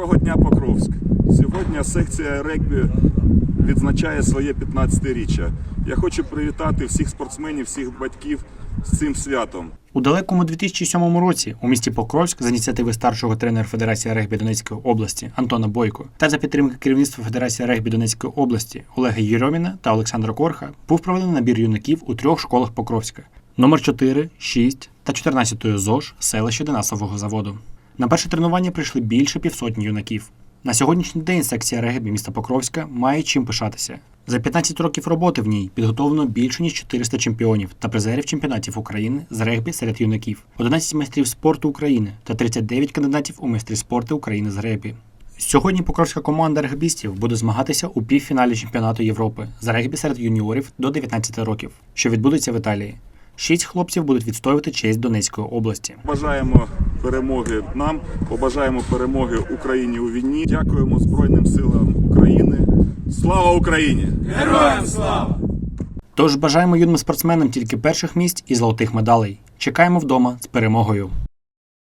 Доброго дня, Покровськ. Сьогодні секція регбі відзначає своє 15-річчя. Я хочу привітати всіх спортсменів, всіх батьків з цим святом. У далекому 2007 році у місті Покровськ з ініціативи старшого тренера Федерації регбі Донецької області Антона Бойко та за підтримки керівництва Федерації регбі Донецької області Олега Єрьоміна та Олександра Корха був проведений набір юнаків у трьох школах Покровська: номер 4, 6 та 14 ЗОЖ селища Денасового заводу. На перше тренування прийшли більше півсотні юнаків. На сьогоднішній день секція регбі міста Покровська має чим пишатися. За 15 років роботи в ній підготовлено більше ніж 400 чемпіонів та призерів чемпіонатів України з регбі серед юнаків, 11 майстрів спорту України та 39 кандидатів у майстри спорту України з регбі. Сьогодні покровська команда регбістів буде змагатися у півфіналі чемпіонату Європи з регбі серед юніорів до 19 років, що відбудеться в Італії. Шість хлопців будуть відстоювати честь Донецької області. Бажаємо перемоги нам, побажаємо перемоги Україні у війні. Дякуємо Збройним силам України. Слава Україні! Героям слава! Тож бажаємо юним спортсменам тільки перших місць і золотих медалей. Чекаємо вдома з перемогою.